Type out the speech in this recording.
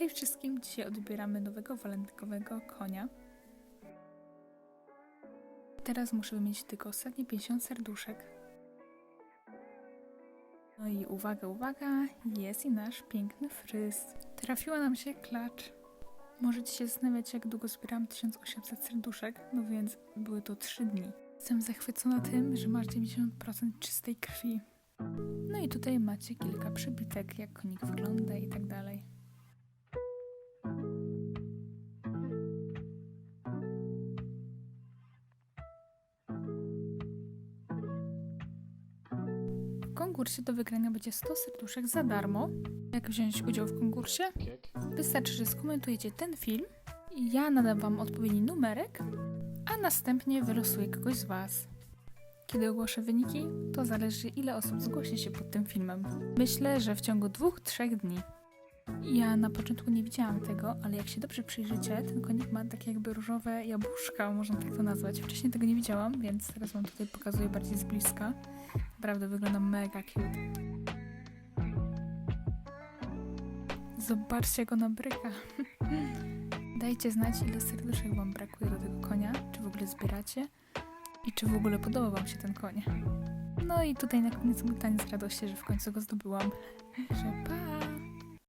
Hej wszystkim, dzisiaj odbieramy nowego walentynkowego konia. Teraz muszę wymienić tylko ostatnie 50 serduszek. No i uwaga, uwaga, jest i nasz piękny fryz. Trafiła nam się klacz. Możecie się zastanawiać, jak długo zbierałam 1800 serduszek, no więc były to 3 dni. Jestem zachwycona tym, że masz 90% czystej krwi. No i tutaj macie kilka przybitek, jak konik wygląda i tak dalej. Konkursie do wygrania będzie 100 serduszek za darmo. Jak wziąć udział w konkursie? Wystarczy, że skomentujecie ten film ja nadam wam odpowiedni numerek, a następnie wylosuję kogoś z was. Kiedy ogłoszę wyniki, to zależy ile osób zgłosi się pod tym filmem. Myślę, że w ciągu dwóch, trzech dni. Ja na początku nie widziałam tego, ale jak się dobrze przyjrzycie, ten konik ma takie jakby różowe jabłuszka, można tak to nazwać. Wcześniej tego nie widziałam, więc teraz wam tutaj pokazuję bardziej z bliska. Naprawdę wygląda mega cute. Zobaczcie go na bryka. Dajcie znać, ile serduszek wam brakuje do tego konia, czy w ogóle zbieracie i czy w ogóle podoba wam się ten koń. No i tutaj na koniec mój taniec radości, że w końcu go zdobyłam. Że pa!